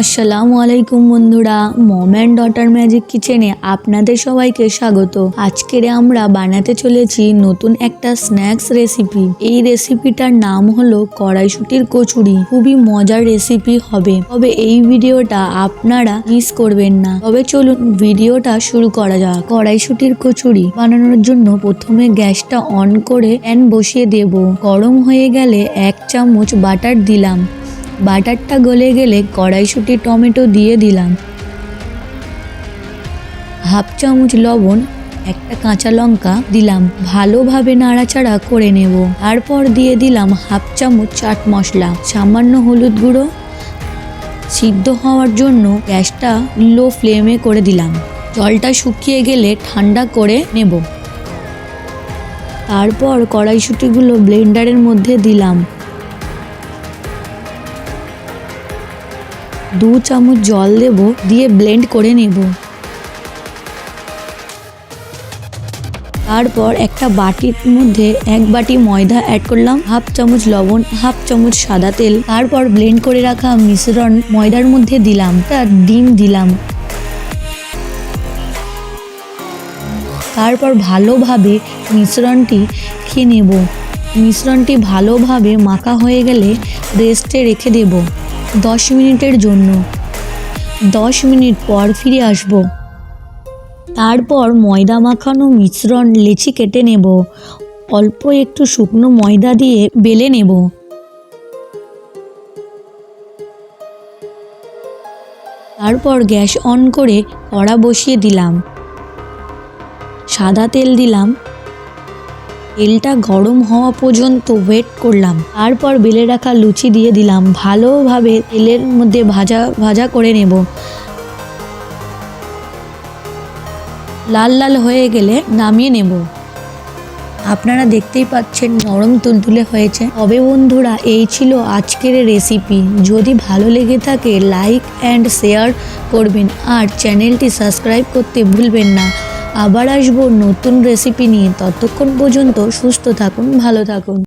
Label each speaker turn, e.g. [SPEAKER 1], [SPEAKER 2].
[SPEAKER 1] আসসালামু আলাইকুম বন্ধুরা, মম অ্যান্ড ডটার ম্যাজিক কিচেনে আপনাদের সবাইকে স্বাগত। আজকের আমরা বানাতে চলেছি নতুন একটা স্ন্যাক্স রেসিপি এই রেসিপিটার নাম হলো কড়াইশুটির কচুরি। খুবই মজার রেসিপি হবে। তবে এই ভিডিওটা আপনারা মিস করবেন না। তবে চলুন ভিডিওটা শুরু করা যাক। কড়াইশুটির কচুরি বানানোর জন্য প্রথমে গ্যাসটা অন করে প্যান বসিয়ে দেব। গরম হয়ে গেলে এক চামচ বাটার দিলাম। বাটারটা গলে গেলে কড়াইশুঁটি টমেটো দিয়ে দিলাম। হাফ চামচ লবণ, একটা কাঁচা লঙ্কা দিলাম। ভালোভাবে নাড়াচাড়া করে নেব। তারপর দিয়ে দিলাম হাফ চামচ চাট মশলা, সামান্য হলুদ গুঁড়ো। সিদ্ধ হওয়ার জন্য গ্যাসটা লো ফ্লেমে করে দিলাম। জলটা শুকিয়ে গেলে ঠান্ডা করে নেব। তারপর কড়াইশুঁটিগুলো ব্লেন্ডারের মধ্যে দিলাম। দু চামচ জল দেব, দিয়ে ব্লেন্ড করে নেব। তারপর একটা বাটির মধ্যে এক বাটি ময়দা অ্যাড করলাম, হাফ চামচ লবণ, হাফ চামচ সাদা তেল। তারপর ব্লেন্ড করে রাখা মিশ্রণ ময়দার মধ্যে দিলাম তার ডিম দিলাম। তারপর ভালোভাবে মিশ্রণটি খেয়ে নেব। মিশ্রণটি ভালোভাবে মাখা হয়ে গেলে রেস্টে রেখে দেব। দশ মিনিটের জন্য। দশ মিনিট পর ফিরে আসব। তারপর ময়দা মাখানো মিশ্রণ লেচি কেটে নেব। অল্প একটু শুকনো ময়দা দিয়ে বেলে নেব। তারপর গ্যাস অন করে কড়া বসিয়ে দিলাম। সাদা তেল দিলাম। তেলটা গরম হওয়া পর্যন্ত ওয়েট করলাম। তারপর বেলে রাখা লুচি দিয়ে দিলাম। ভালোভাবে তেলের মধ্যে ভাজা ভাজা করে নেব। লাল লাল হয়ে গেলে নামিয়ে নেব। আপনারা দেখতেই পাচ্ছেন নরম তুলতুলে হয়েছে। তবে বন্ধুরা, এই ছিল আজকের রেসিপি যদি ভালো লেগে থাকে লাইক অ্যান্ড শেয়ার করবেন। আর চ্যানেলটি সাবস্ক্রাইব করতে ভুলবেন না। আবার আসব নতুন রেসিপি নিয়ে। ততক্ষণ পর্যন্ত সুস্থ থাকুন ভালো থাকুন।